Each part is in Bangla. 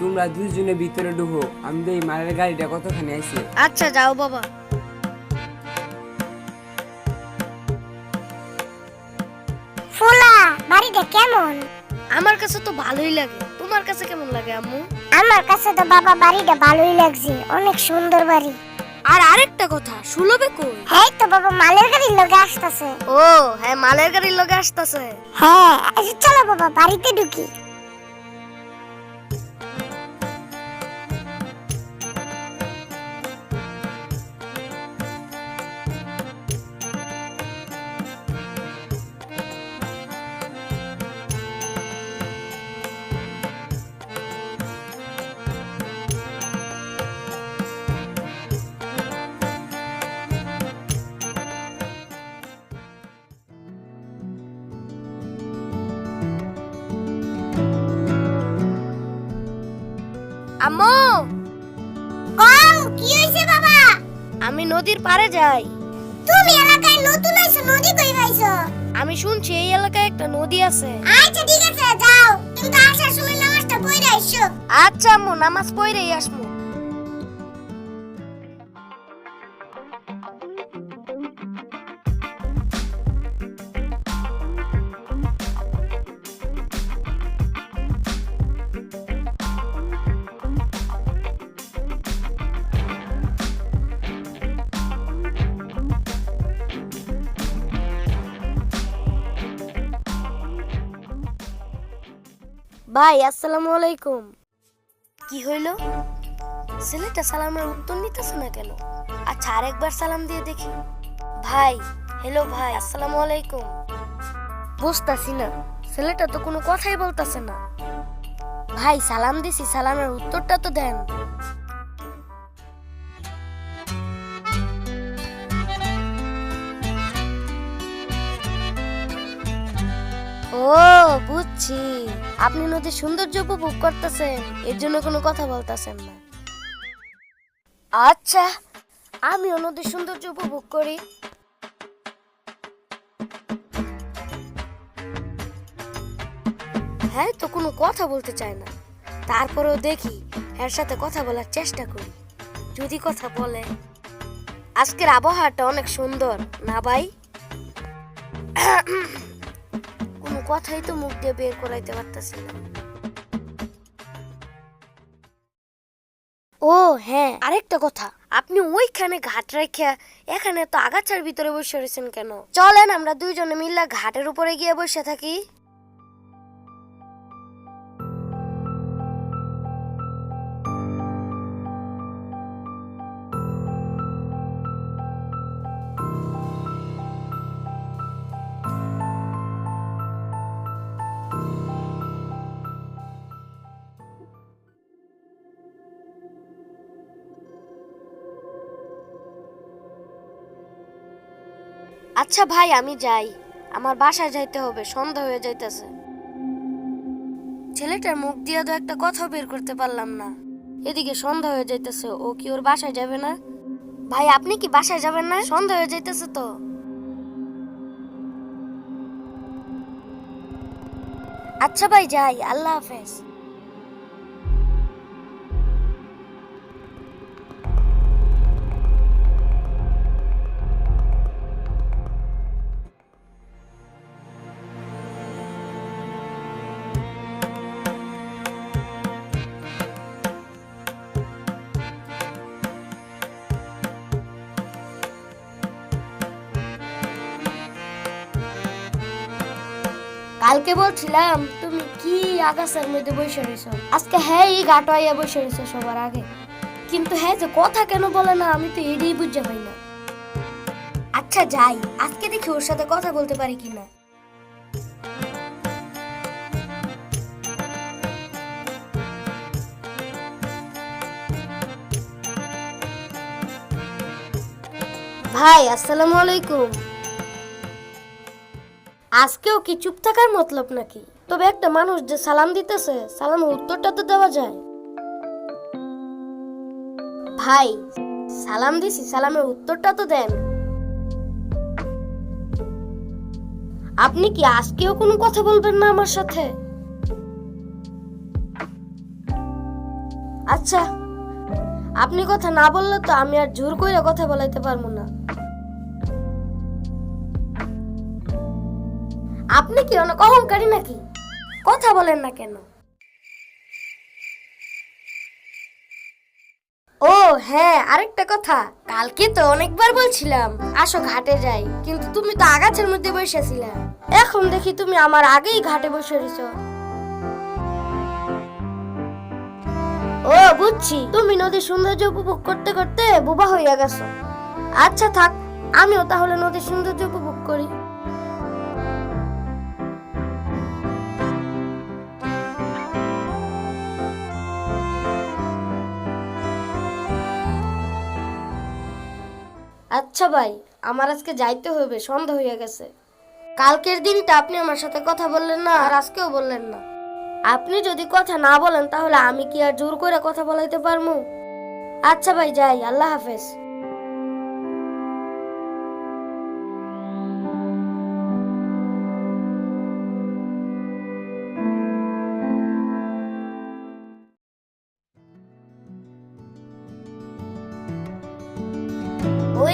তোমরা দুজনে ভিতরে ঢুকো আমি এই মালের গাড়িটা কতখানি আইছে? আচ্ছা যাও বাবা। বাড়িটা কেমন? আমার কাছে তো ভালোই লাগে। তোমার কাছে কেমন লাগে আম্মু? আমার কাছে তো বাবা বাড়িটা ভালোই লাগছে অনেক সুন্দর বাড়ি। আর আরেকটা কথা সুলভে কই? হ্যাঁ তো বাবা মালের গাড়ির লগে আসতেছে। ও হ্যাঁ মালের গাড়ির লগে আসতেছে। হ্যাঁ আচ্ছা, চলো বাবা বাড়িতে ঢুকি। আম্মু! কি হইছে বাবা? আমি নদীর পাড়ে যাই। তুমি এলাকায় নতুন আইছো নদী কই পাইছো? আমি শুনছি এই এলাকায় একটা নদী আছে। আচ্ছা ঠিক আছে যাও। কিন্তু আসার সময় নামাজটা পড়ে আইসো আচ্ছা আম্মু নামাজ পড়েই আসমু ভাই আসসালামু আলাইকুম। কি হইল? ছেলেটা সালামের উত্তর নিতেছে না কেন? আচ্ছা আরেকবার সালাম দিয়ে দেখি। ভাই হ্যালো ভাই আসসালামু আলাইকুম। বুঝতাছি না ছেলেটা তো কোনো কথাই বলতাছে না। ভাই সালাম দিছি সালামের উত্তরটা তো দেন। ও বুঝছি। আপনি নদীর সৌন্দর্য উপভোগ করতেছেন, এর জন্য কোনো কথা বলতেছেন না। আচ্ছা আমিও নদীর সৌন্দর্য উপভোগ করি। হ্যাঁ তো কোনো কথা বলতে চায় না। তারপরেও দেখি, এর সাথে কথা বলার চেষ্টা করি। যদি কথা বলে। আজকের আবহাওয়াটা অনেক সুন্দর, না ভাই? কথাই তো মুখ দিয়ে বের করাইতে পারতেছি না। ও হ্যাঁ আরেকটা কথা। আপনি ওইখানে ঘাট রেখে এখানে তো আগাছার ভিতরে বসে রয়েছেন কেন? চলেন, আমরা দুইজনে মিল্লা ঘাটের উপরে গিয়ে বসে থাকি। আচ্ছা ভাই, আমি যাই। আমার বাসায় যাইতে হবে, সন্ধ্যা হয়ে যাইতেছে। ছেলেটার মুখ দিয়ে তো একটা কথা বের করতে পারলাম না। এদিকে সন্ধ্যা হয়ে যাইতেছে, ও কি ওর বাসায় যাবে না? ভাই, আপনি কি বাসায় যাবেন না? সন্ধ্যা হয়ে যাইতেছে তো। আচ্ছা ভাই, যাই, আল্লাহ হাফেজ। কালকে বলছিলাম, তুমি কি আগাছার মধ্যে বসে রয়েছো? আজকে হ্যাঁ এই গাটো আইয়া বসে রয়েছে সবার আগে। কিন্তু হ্যাঁ যে কথা কেন বলে না, আমি তো এটাই বুঝতে পারি না। আচ্ছা যাই, আজকে দেখি ওর সাথে কথা বলতে পারি কিনা। ভাই, আসসালামু আলাইকুম। আজকেও কি চুপ থাকার মতলব নাকি? তবে একটা মানুষ যে সালাম দিতেছে, সালামের উত্তরটা তো দেওয়া যায়। ভাই, সালাম দিছি, সালামের উত্তরটা তো দেন। আপনি কি আজকেও কোনো কথা বলবেন না আমার সাথে? আচ্ছা আপনি কথা না বললে তো আমি আর জোর করে কথা বলাইতে পারব না। আপনি কি অনেক অহংকারী নাকি? কথা বলেন না কেন? ও হ্যাঁ আরেকটা কথা। কালকে তো অনেকবার বলছিলাম, আসো ঘাটে যাই, কিন্তু তুমি তো আগাছের মধ্যে বসেছিলে। এখন দেখি তুমি আমার আগেই ঘাটে বসে রয়েছো ও, বুঝছি। তুমি নদীর সৌন্দর্য উপভোগ করতে করতে বোবা হইয়া গেছো। আচ্ছা থাক, আমিও তাহলে নদীর সৌন্দর্য উপভোগ করি। আচ্ছা ভাই, আমার আজকে যাইতে হবে সন্ধ্যা হয়ে গেছে। কালকের দিনটা আপনি আমার সাথে কথা বললেন না, আর আজকেও বললেন না। আপনি যদি কথা না বলেন, তাহলে আমি কি আর জোর করে কথা বলাইতে পারব আচ্ছা ভাই, যাই, আল্লাহ হাফেজ।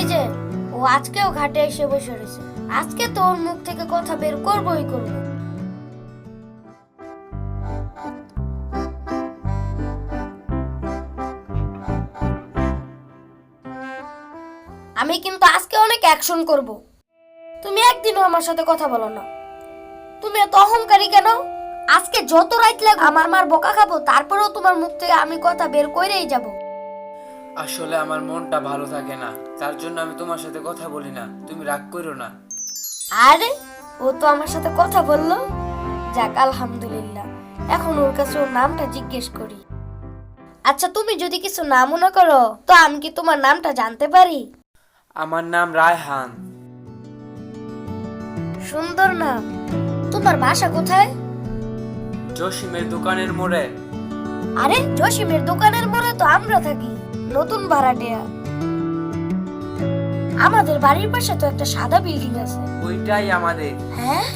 ওই যে ও আজকেও ঘাটে এসে বসে রয়েছে। আজকে তো ওর মুখ থেকে কথা বের করবোই করব। আমি কিন্তু আজকে অনেক অ্যাকশন করব। তুমি একদিনও আমার সাথে কথা বলো না। তুমি এত অহংকারী কেন? আজকে যত রাইত লাগবে, আমার মার বোকা খাব, তারপরেও তোমার মুখ থেকে আমি কথা বের করেই যাব। আসলে আমার মনটা ভালো থাকে না। তার জন্য আমি তোমার সাথে কথা বলি না। তুমি রাগ করো না। আরে ও তো আমার সাথে কথা বলল? যাক আলহামদুলিল্লাহ। এখন ওর কাছে ওর নামটা জিজ্ঞেস করি। আচ্ছা তুমি যদি কিছু না মনে করো তো আমি কি তোমার নামটা জানতে পারি? আমার নাম রায়হান। সুন্দর নাম। তোমার বাসা কোথায়? জসিমের দোকানের মোড়ে। আরে জসিমের দোকানের মোড়ে তো আমরা থাকি। নতুন ভাড়াটিয়া আমাদের বাড়ির পাশে তো একটা সাদা বিল্ডিং আছে। ওইটাই আমাদের। হ্যাঁ?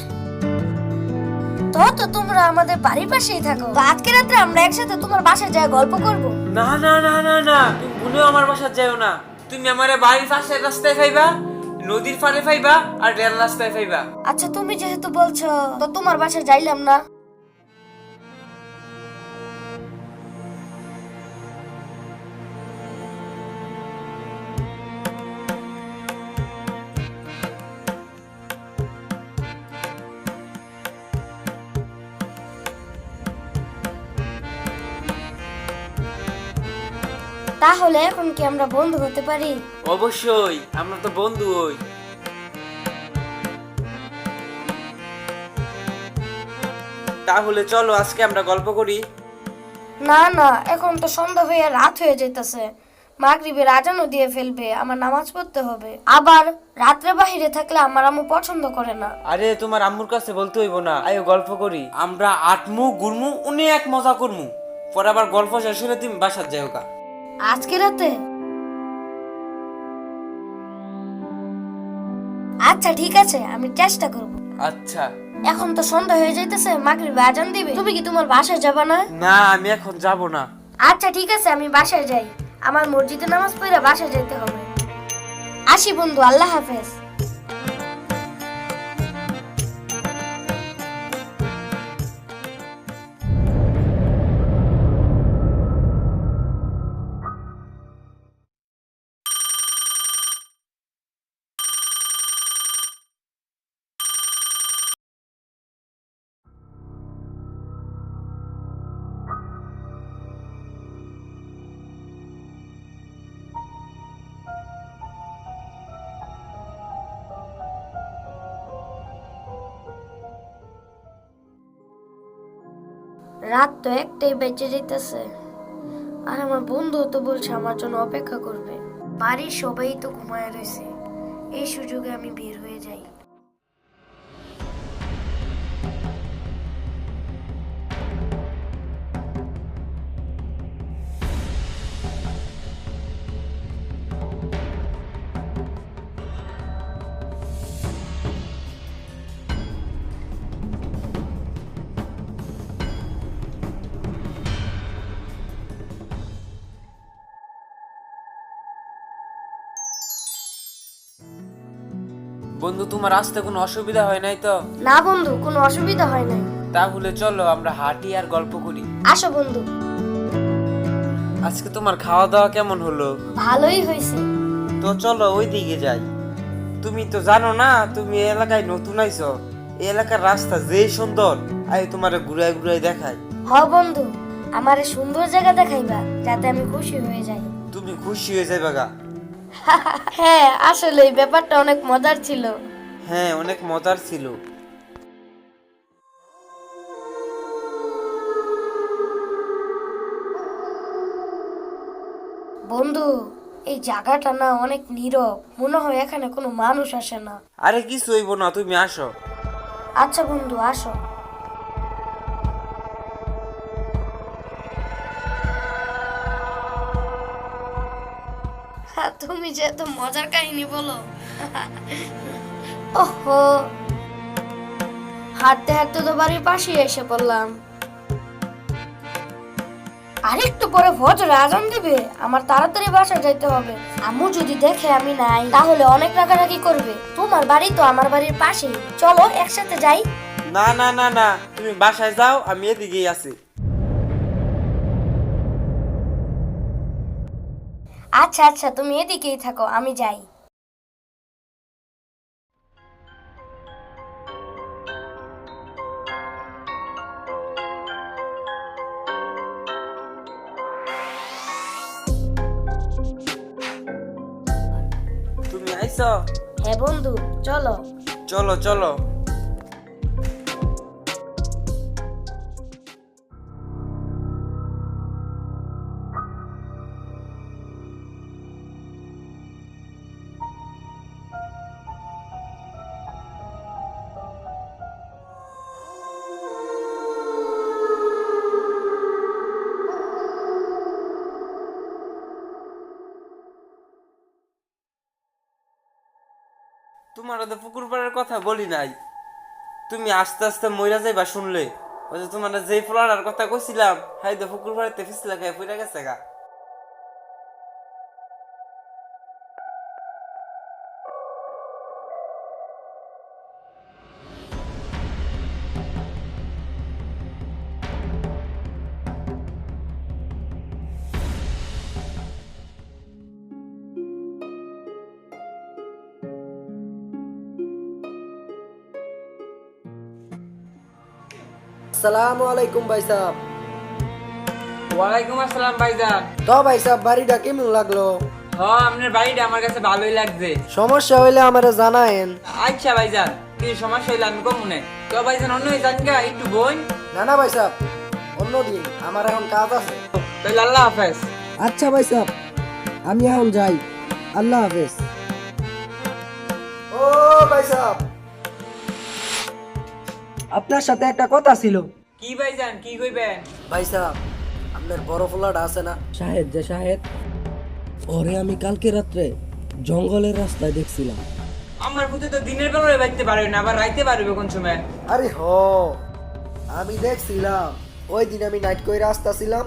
তো তো তোমরা আমাদের বাড়ির পাশেই থাকো। তো আজকে রাত্রে আমরা একসাথে তোমার বাসায় যায় গল্প করব। না না না না না তুমি ভুলেও আমার বাসা যাও না। তুমি আমার বাড়ির পাশের রাস্তায় পাইবা নদীর পাড়ে পাইবা আর রেল রাস্তায় পাইবা আচ্ছা তুমি যেহেতু বলছো তো তোমার বাসায় যাইলাম না। তাহলে এখন কি আমরা বন্ধু হতে পারি? অবশ্যই আমরা তো বন্ধু হই। তাহলে চলো আজকে আমরা গল্প করি। না না এখন তো সন্ধ্যা হয়ে রাত হয়ে যাইতেছে। মাগরিবের আজানও দিয়ে ফেলবে আমার নামাজ পড়তে হবে। আবার রাত্রে বাহিরে থাকলে আমার আম্মু পছন্দ করে না। আরে তোমার আম্মুর কাছে বলতে হইব না। আয়ো গল্প করি। আমরা আটমু গুরমু উনি এক মজা করমু। পরে আবার গল্প শেষ হলে তুমি বাসার কা আজকে রাতে? আচ্ছা ঠিক আছে আমি চেষ্টা করব। আচ্ছা। এখন তো সন্ধ্যা হয়ে যাইতেছে মাগরিবে আজান দিবে। তুমি কি তোমার বাসায় যাবে না? না আমি এখন যাব না। আচ্ছা ঠিক আছে আমি বাসায় যাই। আমার মসজিদে নামাজ পড়ে বাসায় যেতে হবে। আসি বন্ধু আল্লাহ হাফেজ। রাত তো একটাই বেঁচে যেতেছে। আর আমার বন্ধু তো বলছে আমার জন্য অপেক্ষা করবে। বাড়ির সবাই তো ঘুমায় রয়েছে। এই সুযোগে আমি বের হয়ে যাই। বন্ধু তোমার আসতে কোনো অসুবিধা হয় নাই তো? না বন্ধু কোনো অসুবিধা হয় নাই। তাহলে চলো আমরা হাঁটি আর গল্প করি। আসো বন্ধু। আজকে তোমার খাওয়া দাওয়া কেমন হলো? ভালোই হয়েছে। তো চলো ওই দিকে যাই। তুমি তো জানো না তুমি এই এলাকায় নতুন আইছো। এই এলাকার রাস্তা যে সুন্দর আই তোমার ঘুরাই ঘুরাই দেখাই। হ বন্ধু আমারে সুন্দর জায়গা দেখাইবা যাতে আমি খুশি হয়ে যাই। তুমি খুশি হয়ে যাবে গা। হ্যাঁ আসলে এই ব্যাপারটা অনেক মজার ছিল। হ্যাঁ অনেক মজার ছিল। বন্ধু এই জায়গাটা না অনেক নীরব। মনে হয় এখানে কোনো মানুষ আসে না। আরে কিছু হইব না তুমি আসো। আচ্ছা বন্ধু আসো। তুমি যে এত মজার কাহিনী বলো। ওহো। হাঁটতে হাঁটতে তো বাড়ির পাশে এসে পড়লাম। আরেকটু পরে ফজর আজান দিবে, আমার তাড়াতাড়ি বাসায় যাইতে হবে। আম্মু যদি দেখে আমি নাই, তাহলে অনেক রাগারাগি করবে। তোমার বাড়ি তো আমার বাড়ির পাশেই। চলো একসাথে যাই। না না না না, তুমি বাসায় যাও, আমি এদিকেই আছি। আচ্ছা আচ্ছা তুমি এদিকেই থাকো আমি যাই। তুমি আইছো হ্যাঁ বন্ধু চলো। চলো চলো। তো পুকুর পাড়ার কথা বলি নাই। তুমি আস্তে আস্তে মইরা যাইবা শুনলে। ওই যে তোমার যেই ফ্লোরার কথা কইছিলাম, হাই তো পুকুর পাড়াতে ফিসলা খাই পইরা গেছে গা। আসসালামু আলাইকুম ভাই সাহেব। ওয়ালাইকুম আসসালাম ভাইজান তো ভাই সাহেব বাড়িটা কেমন লাগল? হ আপনার বাড়িটা আমার কাছে ভালোই লাগছে। সমস্যা হইলে আমারে জানায়েন। আচ্ছা ভাইজান কি সমস্যা হইলে আমি কম মনে তো ভাইজান অন্য জান গা একটু বোন না না ভাই সাহেব অন্যদিন। আমার এখন কাজ আছে। তাহলে আল্লাহ হাফেজ। আচ্ছা ভাই সাহেব আমি এখন যাই। আল্লাহ হাফেজ। ও ভাই সাহেব আপনার সাথে একটা কথা ছিল। কি ভাইজান কি কইবেন? ভাই সাহেব আপনার বড় ফোলাটা আছে না? শাহেদ যে শাহেদ ওরে আমি কালকে রাত্রে জঙ্গলের রাস্তায় দেখছিলাম। আমার পুতে তো দিনের বেলায় বাইতে পারবে না আবার রাইতে পারবে কোন সময়? আরে হ আমি দেখছিলাম ওই দিন আমি নাইট কই রাস্তা ছিলাম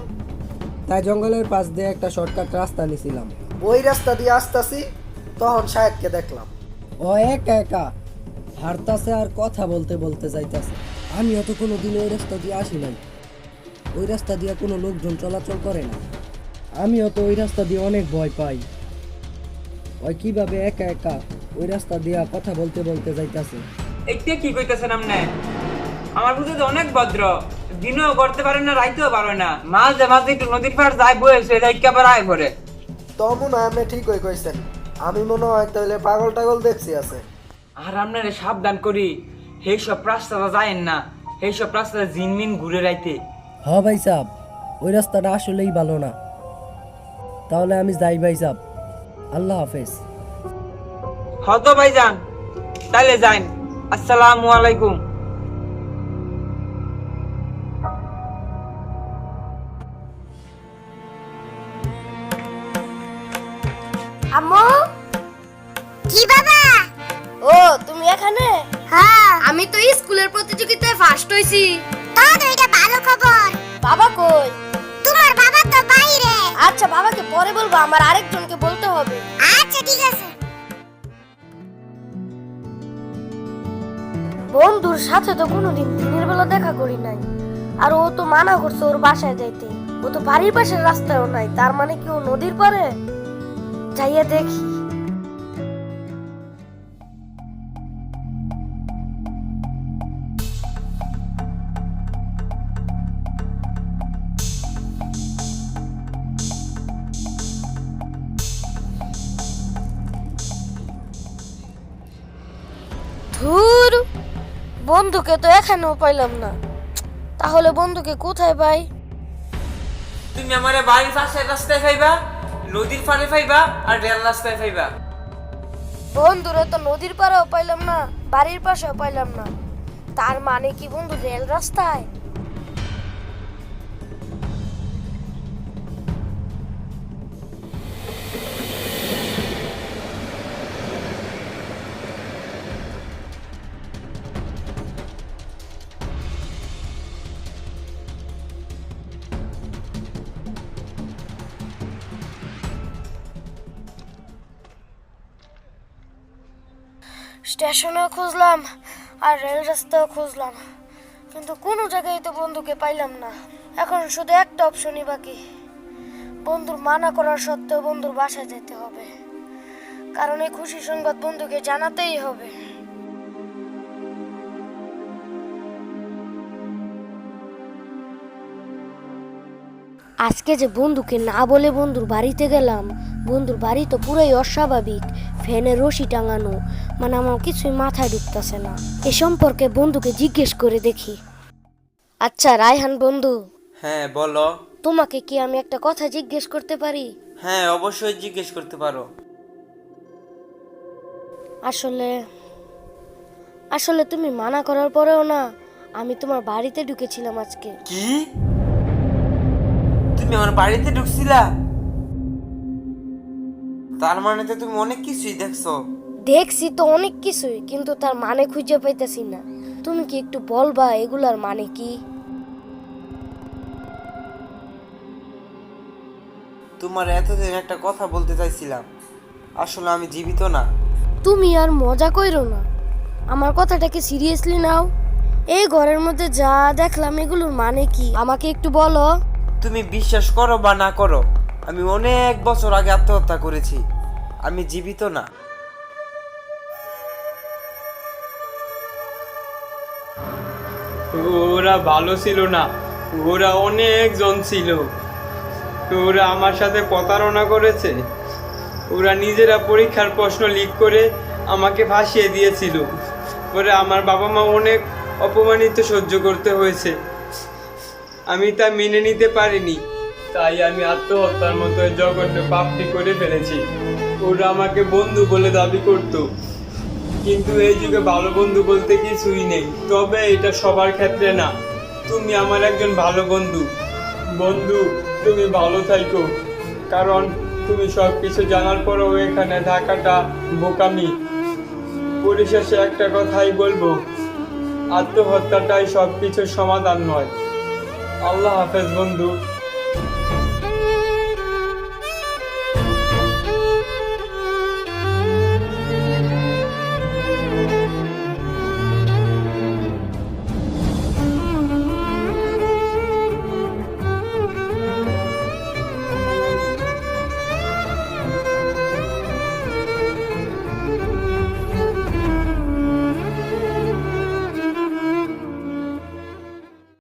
তাই জঙ্গলের পাশ দিয়ে একটা শর্টকাট রাস্তা নিছিলাম। ওই রাস্তা দিয়ে আসতাছি তখন সাহেবকে দেখলাম। ও একা একা হারতাছে আর কথা বলতে বলতে যাইতাছে। আমি অত কোনো দিন ওই রাস্তা দিয়ে আসি নাই। ওই রাস্তা দিয়ে কোনো লোকজন চলাচল করে না। আমি অত ওই রাস্তা দিয়ে অনেক ভয় পাই। ওই কীভাবে একা একা ওই রাস্তা দিয়া কথা বলতে বলতে যাইতাছে। একটু কি কইতেছেন আপনি? আমার পুতে তো অনেক ভদ্র। দিনও করতে পারে না রাইতেও পারে না। মাঝে মাঝে একটু নদীর পাড় যায় বয়েছে রাইকা আবার আয় পরে তমন আপনি ঠিকই কইছেন। আমি মনে হয় তাহলে পাগল টাগল দেখছি আছে। আর আপনারে সাবধান করি। সেই সব রাস্তাটা যায়েন না। সেই সব রাস্তাটা জিনমিন ঘুরে রাইতে। হ ভাই সাহ ওই রাস্তাটা আসলেই ভালো না। তাহলে আমি যাই ভাই সাহ আল্লাহ হাফেজ। হতো ভাইজান তাহলে যাইন। আসসালামু আলাইকুম। আমি তো স্কুলের প্রতিযোগিতায় ফার্স্ট হইছি। তো এটা ভালো খবর। বাবা কই? তোমার বাবা তো বাইরে। আচ্ছা বাবাকে পরে বলব আমার আরেকজনকে বলতে হবে। আচ্ছা ঠিক আছে। বন্ধুর সাথে তো কোনোদিন দিনের বেলা দেখা করি নাই। আর ও তো মানা করছে ওর বাসায় যাইতে। ও তো বাড়ির পাশের রাস্তায়ও নাই তার মানে কি ও নদীর পারে যাইয়া দেখি। বন্ধুকে তো এখানেও পাইলাম না। তাহলে বন্ধুকে কোথায় পাই? তুমি আমার বাড়ির পাশের রাস্তায় পাইবা নদীর পাড়ে পাইবা আর রেল রাস্তায় পাইবা। বন্ধুরে তো নদীর পাড়েও পাইলাম না বাড়ির পাশেও পাইলাম না। তার মানে কি বন্ধু রেল রাস্তায়? স্টেশনেও খুঁজলাম আর রেল রাস্তাও খুঁজলাম। কিন্তু কোনো জায়গায় তো বন্ধুকে পাইলাম না। এখন শুধু একটা অপশনই বাকি। বন্ধুর মানা করার সত্ত্বেও বন্ধুর বাসায় যেতে হবে। কারণ এই খুশি সংবাদ বন্ধুকে জানাতেই হবে। আজকে যে বন্ধুকে না বলে বন্ধুর বাড়িতে গেলাম, বন্ধুর বাড়ি তো পুরোই অস্বাভাবিক ফ্যানে রশি টাঙানো মানে আমার কিছুই মাথায় ঢুকতেছে না। এ সম্পর্কে বন্ধুকে জিজ্ঞেস করে দেখি। আচ্ছা রায়হান বন্ধু। হ্যাঁ বলো। তোমাকে কি আমি একটা কথা জিজ্ঞেস করতে পারি? হ্যাঁ অবশ্যই জিজ্ঞেস করতে পারো। আসলে আসলে তুমি মানা করার পরেও না আমি তোমার বাড়িতে ঢুকেছিলাম আজকে। কি? তুমি আমার বাড়িতে ঢুকছিলা? তার মানে তো তুমি অনেক কিছুই দেখছ। দেখছি তো অনেক কিছুই কিন্তু তার মানে খুঁজে পাইতেছি না। তুমি কি একটু বলবা এগুলার মানে কি? তোমার এতদিন একটা কথা বলতে চাইছিলাম। আসলে আমি জীবিত না। তুমি আর মজা কইরো না। আমার কথাটাকে সিরিয়াসলি নাও। এই ঘরের মধ্যে যা দেখলাম এগুলোর মানে কি? আমাকে একটু বলো। তুমি বিশ্বাস করো বা না করো আমি অনেক বছর আগে আত্মহত্যা করেছি। আমি জীবিত না। ওরা ভালো ছিল না। ওরা অনেক জন ছিল। ওরা আমার সাথে প্রতারণা করেছে। ওরা নিজেরা পরীক্ষার প্রশ্ন লিক করে আমাকে ভাসিয়ে দিয়েছিল। ওরা আমার বাবা মা অনেক অপমানিত সহ্য করতে হয়েছে। আমি তা মেনে নিতে পারিনি। তাই আমি আত্মহত্যার মতো জঘন্য পাপটি করে ফেলেছি। ওরা আমাকে বন্ধু বলে দাবি করতো। কিন্তু এই যুগে ভালো বন্ধু বলতে কিছুই নেই। তবে এটা সবার ক্ষেত্রে না। তুমি আমার একজন ভালো বন্ধু। বন্ধু, তুমি ভালো থাইকো। কারণ তুমি সব কিছু জানার পরেও এখানে থাকাটা বোকামি। পরিশেষে একটা কথাই বলব, আত্মহত্যাটাই সব কিছুর সমাধান নয়। আল্লাহ হাফেজ বন্ধু।